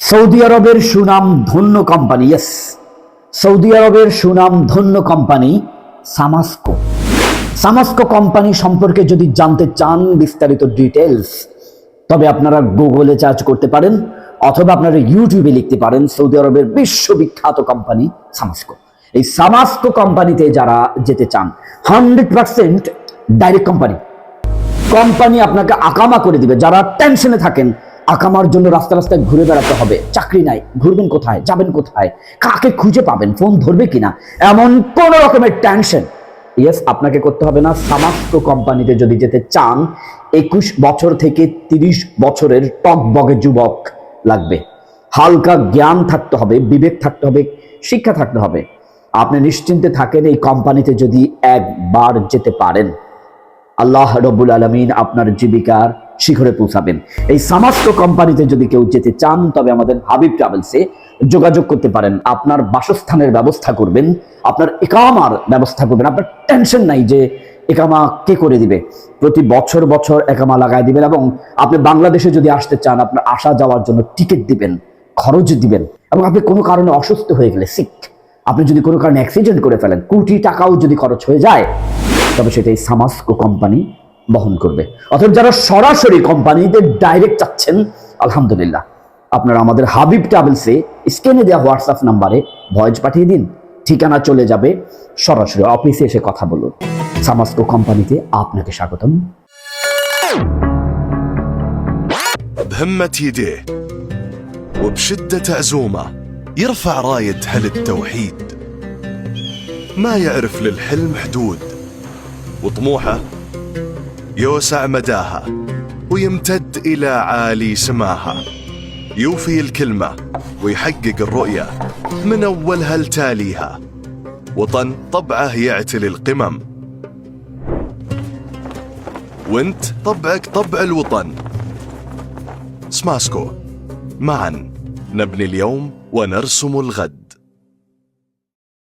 Saudi আরবের সুনাম ধন্য কোম্পানি ইয়েস সৌদি আরবের সুনাম ধন্য কোম্পানি সামাস্কো। সামাস্কো কোম্পানি সম্পর্কে যদি জানতে চান বিস্তারিত ডিটেলস তবে আপনারা গুগলে চার্জ করতে পারেন, অথবা আপনারা ইউটিউবে লিখতে পারেন, সৌদি আরবের বিশ্ববিখ্যাত কোম্পানি সামাস্কো। এই সামাস্কো কোম্পানিতে যারা যেতে চান hundred percent direct company. Company আপনাকে আকামা করে দিবে, যারা টেনশনে থাকেন আকামার জন্য রাস্তা রাস্তায় ঘুরে বেড়াতে হবে। চাকরি নাই, ঘুরবেন কোথায়, যাবেন কোথায়, কাকে খুঁজে পাবেন, ফোন ধরবে কিনা, এমন কোন রকমের টেনশন ইয়েস আপনাকে করতে হবে না সামাস্ত কোম্পানিতে যদি যেতে চান, একুশ বছর থেকে তিরিশ বছরের টক বগে যুবক লাগবে। হালকা জ্ঞান থাকতে হবে, বিবেক থাকতে হবে, শিক্ষা থাকতে হবে। আপনি নিশ্চিন্তে থাকেন এই কোম্পানিতে যদি একবার যেতে পারেন। আল্লাহ রবুল আলমিন আপনার জীবিকার শিখরে পৌঁছাবেন। এই সামাস্ত কোম্পানিতে যদি কেউ যেতে চান, তবে আমাদের হাবিব ট্রাভেলসে যোগাযোগ করতে পারেন। আপনার বাসস্থানের ব্যবস্থা করবেন, আপনার একামার ব্যবস্থা করবেন। আপনার টেনশন নাই যে একামা কে করে দিবে। প্রতি বছর বছর একামা লাগাই দিবেন এবং আপনি বাংলাদেশে যদি আসতে চান, আপনার আসা যাওয়ার জন্য টিকিট দিবেন, খরচ দিবেন এবং আপনি কোনো কারণে অসুস্থ হয়ে গেলে সিক আপনি যদি কোনো কারণে অ্যাক্সিডেন্ট করে ফেলেন, কোটি টাকাও যদি খরচ হয়ে যায়, তবে সেটাই সামাস্কো কোম্পানি বহন করবে অথবা যারা সরাসরি কোম্পানিতে ডাইরেক্ট চাচ্ছেন আলহামদুলিল্লাহ আপনারা আমাদের হাবিব ট্রাভেলসে স্ক্রিনে দেওয়া হোয়াটসঅ্যাপ নাম্বারে ভয়েস পাঠিয়ে দিন ঠিকানা চলে যাবে সরাসরি অফিসে এসে কথা বলুন সামাস্কো কোম্পানিতে আপনাকে স্বাগতম بهمة يديه وبشدة عزومة يرفع راية هل التوحيد ما يعرف للحلم حدود وطموحه يوسع مداها ويمتد إلى عالي سماها. يوفي الكلمة ويحقق الرؤية من أولها لتاليها. وطن طبعه يعتلي القمم. وانت طبعك طبع الوطن. سماسكو معا. نبني اليوم ونرسم الغد.